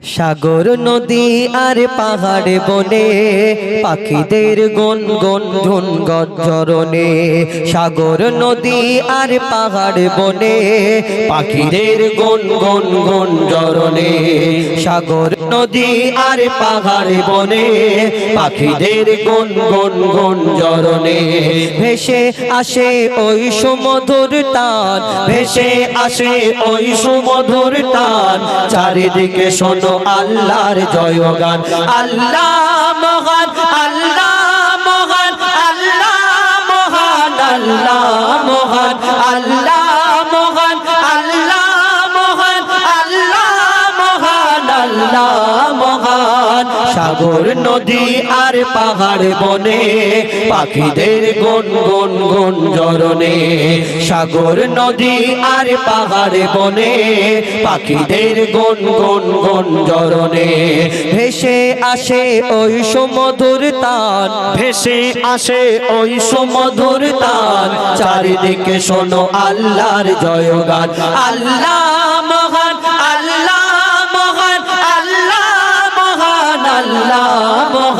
সাগর নদী আর পাহাড় বনে, পাখিদের গন গন ঝুন গজ্জরনে সাগর নদী আর পাহাড় বনে, পাখিদের গন গন গন জরণে। সাগর নদী আর পাহাড় বনে, পাখিদের গন গন গন জরনে ভেসে আসে ওই সুমধুর টান, ভেসে আসে ওই সুমধুর টান। চারিদিকে শোনো আল্লাহর জয়গান। আল্লাহ মহান আল্লাহ মহান আল্লাহ মহান আল্লাহ মহান আল্লাহ সাগর নদী আর পাহাড় বনে, পাখিদের গন গন গন জরনে সাগর নদী আর পাহাড় বনে, পাখিদের গন গন গন জরনে ভেসে আসে ওই সমধুর তান, ভেসে আসে ওই সমধুর তান। চারিদিকে শোনো আল্লাহর জয়গান, আল্লাহ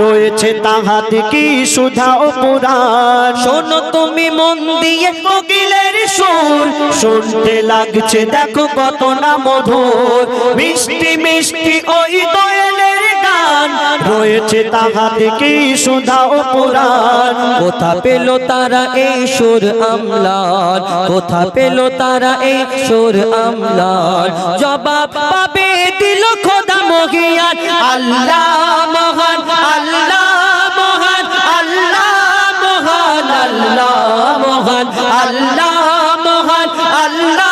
রয়েছে তাহাতে কি সুধা ও পুরাণ? শোনো তুমি মন দিয়ে কোকিলের সুর। শুনতে লাগছে দেখো কত না মধুর। মিষ্টি মিষ্টি ওই দয়ালের গান। রয়েছে তাহাতে কি সুধা ও পুরাণ? কোথা পেল তারা এই সুর আমলার কোথা পেল তারা এই সুর আমলার জবাব পাবে দিল খোদা মহিয়ান। আল্লাহ 만나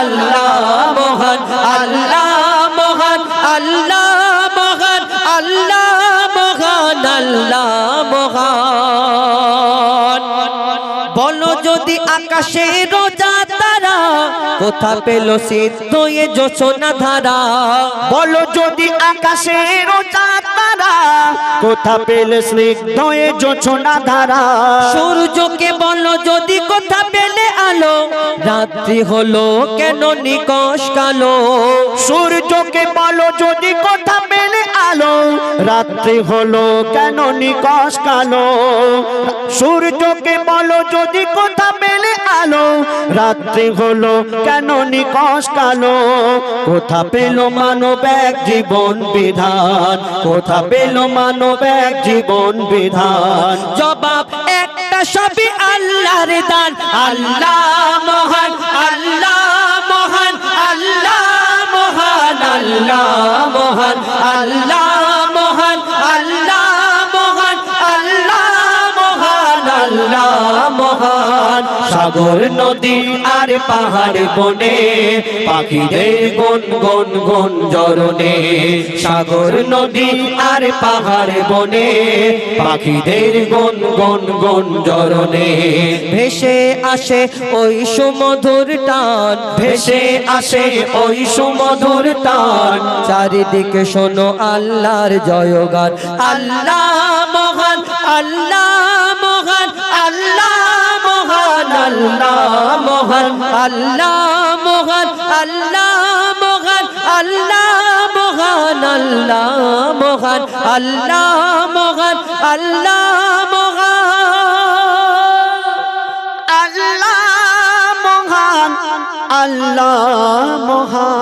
আল্লাহ মহান আল্লাহ মহান আল্লাহ মহান আল্লাহ মহান আল্লাহ মহান। বলো যদি আকাশে রোজা তারা, কোথা পেল সিদ্ধ এ যোচনা ধারা? বলো যদি আকাশে রোজা তারা কোথা পেলে স্নিগ্ধ এ জোছনা ধারা? সূর্যকে বলো যদি কোথা পেলে আলো? রাত্রি হলো কেন নিকশ কালো? সূর্যকে বলো যদি কোথা পেলে আলো? রাত্রি হলো কেন নিকশ কালো? সূর্যকে বলো যদি কোথা পেলে আলো? রাত্রি হলো কেন নিকশ কালো? কোথা পেল মানব এক জীবন বিধান? কোথা পেল মানব এক জীবন বিধান। জবাব একটা সবই আল্লাহর দান। আল্লাহ মহান আল্লাহ মহান আল্লাহ মহান, আল্লাহ সাগর নদী আর পাহাড় বনে, পাখিদের গন গন গন জরনে সাগর নদী আর পাহাড় বনে, পাখিদের গন গন গন জরনে ভেসে আসে ওই সুমধুর টান, ভেসে আসে ওই সুমধুর টান। চারিদিকে শোনো আল্লাহর জয়গান, আল্লাহ মহান আল্লাহ মহান আল্লাহ মহান আল্লাহ মহান আল্লাহ মহান আল্লাহ মহান আল্লাহ মহান আল্লাহ মহান। আল্লাহ মহান আল্লাহ মহান।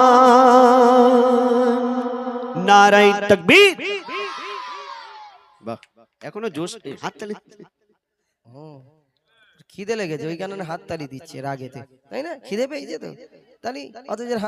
বাহ, এখনও জোশ, হাত তালি। খিদে লেগেছে ওই কারণে হাত তালি দিচ্ছে রাগেতে তাই না? খিদে পেয়েছে তো? তালি অথচ হাত